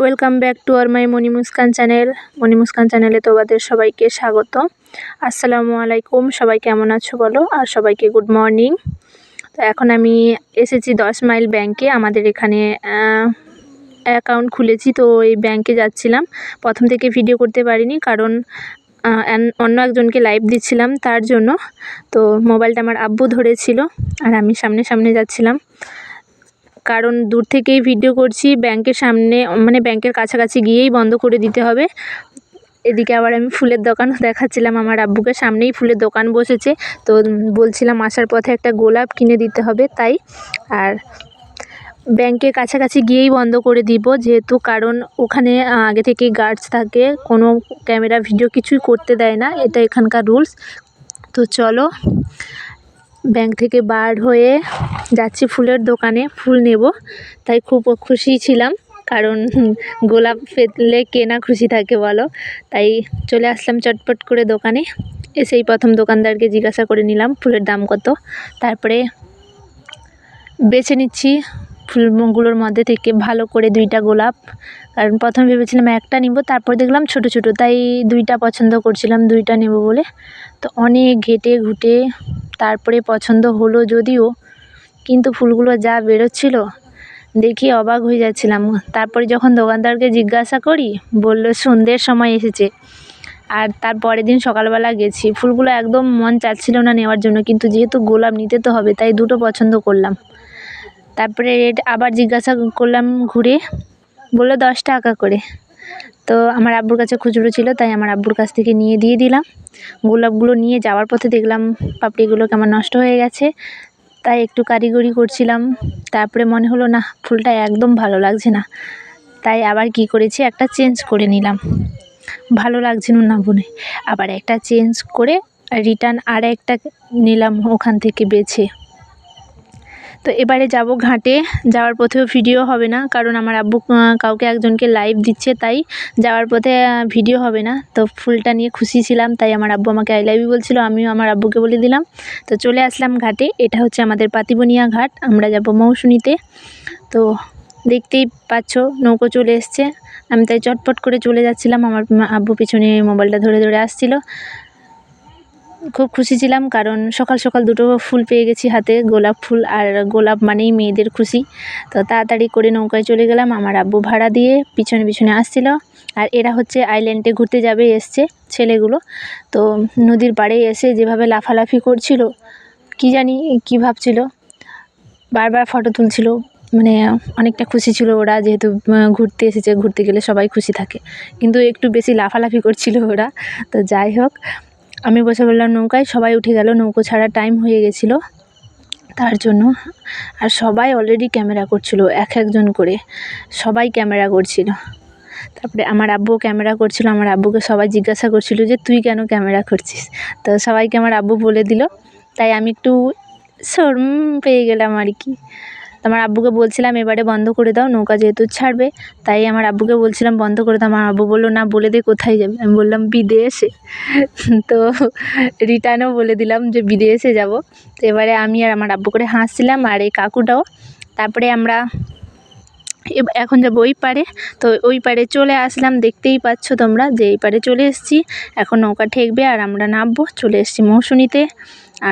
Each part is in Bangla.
ওয়েলকাম ব্যাক টু আর মাই মণি মুস্কান চ্যানেল মণি মুস্কান চ্যানেলে তোমাদের সবাইকে স্বাগত। আসসালামু আলাইকুম। সবাই কেমন আছো বলো? আর সবাইকে গুড মর্নিং তো এখন আমি এসেছি দশ মাইল ব্যাংকে আমাদের এখানে অ্যাকাউন্ট খুলেছি। তো এই ব্যাংকে যাচ্ছিলাম। প্রথম থেকে ভিডিও করতে পারিনি কারণ অন্য একজনকে লাইভ দিচ্ছিলাম তার জন্য। তো মোবাইলটা আমার আব্বু ধরেছিল। আর আমি সামনে সামনে যাচ্ছিলাম। কারণ দূর থেকেই ভিডিও করছি, ব্যাংকের সামনে মানে ব্যাংকের কাছাকাছি গিয়েই বন্ধ করে দিতে হবে। এদিকে আবার আমি ফুলের দোকানও দেখাচ্ছিলাম, আমার আব্বুকে সামনেই ফুলের দোকান বসেছে। তো বলছিলাম, আসার পথে একটা গোলাপ কিনে দিতে হবে, তাই। আর ব্যাংকের কাছাকাছি গিয়েই বন্ধ করে দিব, যেহেতু কারণ ওখানে আগে থেকেই গার্ডস থাকে, কোনো ক্যামেরা ভিডিও কিছুই করতে দেয় না, এটা এখানকার রুলস তো চলো ব্যাংক থেকে বার হয়ে যাচ্ছি ফুলের দোকানে, ফুল নেব। তাই খুব খুশি ছিলাম, কারণ গোলাপ পেলে কে না খুশি থাকে বলো। তাই চলে আসলাম চটপট করে দোকানে। এসেই প্রথম দোকানদারকে জিজ্ঞাসা করে নিলাম ফুলের দাম কত। তারপরে বেছে নিচ্ছি ফুলগুলোর মধ্যে থেকে ভালো করে দুইটা গোলাপ। কারণ প্রথমে ভেবেছিলাম একটা নিব, তারপর দেখলাম ছোট ছোট। তাই দুইটা পছন্দ করছিলাম, দুইটা নেব বলে। তো অনেক ঘেটে ঘুটে তারপরে পছন্দ হলো যদিও, কিন্তু ফুলগুলো যা বেরোচ্ছিল দেখি অবাক হয়ে যাচ্ছিলাম। তারপরে যখন দোকানদারকে জিজ্ঞাসা করি, বলল, সন্ধ্যের সময় এসেছে। আর তার পরের দিন সকালবেলা গেছি। ফুলগুলো একদম মন চাচ্ছিল না নেওয়ার জন্য, কিন্তু যেহেতু গোলাপ নিতে তো হবে, তাই দুটো পছন্দ করলাম। তারপরে রেট আবার জিজ্ঞাসা করলাম ঘুরে, বলল, দশ টাকা করে। তো আমার আব্বুর কাছে খুচরো ছিল, তাই আমার আব্বুর কাছ থেকে নিয়ে দিয়ে দিলাম। গোলাপগুলো নিয়ে যাওয়ার পথে দেখলাম পাপড়িগুলো কেমন নষ্ট হয়ে গেছে। তাই একটু কারিগরি করছিলাম, তারপরে মনে হলো না ফুলটা একদম ভালো লাগছে না। তাই আবার কি করেছি, একটা চেঞ্জ করে নিলাম। ভালো লাগছিল না বলে। আবার একটা চেঞ্জ করে রিটার্ন আর একটা নিলাম ওখান থেকে বেছে। তো এবারে যাব ঘাটে। যাওয়ার পথেও ভিডিও হবে না, কারণ আমার আব্বু কাউকে একজনকে লাইভ দিচ্ছে, তাই যাওয়ার পথে ভিডিও হবে না। তো ফুলটা নিয়ে খুশি ছিলাম, তাই আমার আব্বু আমাকে আই লাভ ইউ বলছিল, আমিও আমার আব্বুকে বলে দিলাম। তো চলে আসলাম ঘাটে, এটা হচ্ছে আমাদের পাতিবনিয়া ঘাট, আমরা যাব মৌসুনিতে। তো দেখতেই পাচ্ছ, নৌকো চলে এসছে। আমি তাই চটপট করে চলে যাচ্ছিলাম, আমার আব্বু পিছনে মোবাইলটা ধরে ধরে আসছিল। খুব খুশি ছিলাম কারণ সকাল সকাল দুটো ফুল পেয়ে গেছি হাতে, গোলাপ ফুল আর গোলাপ মানেই মেয়েদের খুশি। তো তাড়াতাড়ি করে নৌকায় চলে গেলাম, আমার আব্বু ভাড়া দিয়ে পিছনে পিছনে আসছিল। আর এরা হচ্ছে আইল্যান্ডে ঘুরতে যাবে এসছে ছেলেগুলো। তো নদীর পাড়ে এসে যেভাবে লাফালাফি করছিল, কি জানি কী ভাবছিল, বারবার ফটো তুলছিল। মানে অনেকটা খুশি ছিল ওরা, যেহেতু ঘুরতে এসেছে, ঘুরতে গেলে সবাই খুশি থাকে। কিন্তু একটু বেশি লাফালাফি করছিল ওরা। তো যাই হোক আমি বসে বললাম নৌকায়, সবাই উঠে গেল, নৌকো ছাড়া টাইম হয়ে গেছিল। তার জন্য আর সবাই অলরেডি ক্যামেরা করছিল, এক একজন করে। সবাই ক্যামেরা করছিল। তারপরে আমার আব্বু ক্যামেরা করছিল, আমার আব্বুকে সবাই জিজ্ঞাসা করছিল যে, তুই কেন ক্যামেরা করছিস? তো সবাইকে আমার আব্বু বলে দিল। তাই আমি একটু শরম পেয়ে গেলাম আর কি। তো আমার আব্বুকে বলছিলাম, এবারে বন্ধ করে দাও, নৌকা যেহেতু ছাড়বে। তাই আমার আব্বুকে বলছিলাম, বন্ধ করে দাও। আমার আব্বু বলল, না, বলে দে কোথায় যাবে। আমি বললাম, বিদেশে। তো রিটার্নও বলে দিলাম যে, বিদেশে যাব। তো এবারে আমি আর আমার আব্বু করে হাসছিলাম, আর এই কাকুটাও। তারপরে আমরা এখন যাব ওই পারে তো ওই পারে চলে আসলাম, দেখতেই পাচ্ছ তোমরা যে এই পারে চলে এসেছি। এখন নৌকা ঠেকবে আর আমরা নামবো, চলে এসেছি মৌসুনিতে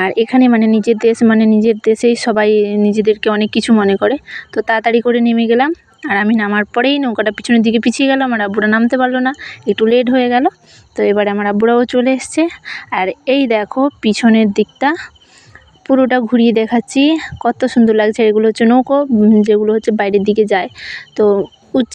আর এখানে মানে নিজের দেশ মানে নিজের দেশেই সবাই নিজেদেরকে অনেক কিছু মনে করে। তো তাড়াতাড়ি করে নেমে গেলাম আর আমি নামার পরেই নৌকাটা পিছনের দিকে পিছিয়ে গেল, আমার আব্বুরা নামতে পারল না, একটু লেট হয়ে গেল। তো এবারে আমার আব্বুরাও চলে এসছে। আর এই দেখো পিছনের দিকটা পুরোটা ঘুরিয়ে দেখাচ্ছি। কত সুন্দর লাগছে এগুলো হচ্ছে নৌকো যেগুলো হচ্ছে বাইরের দিকে যায়। তো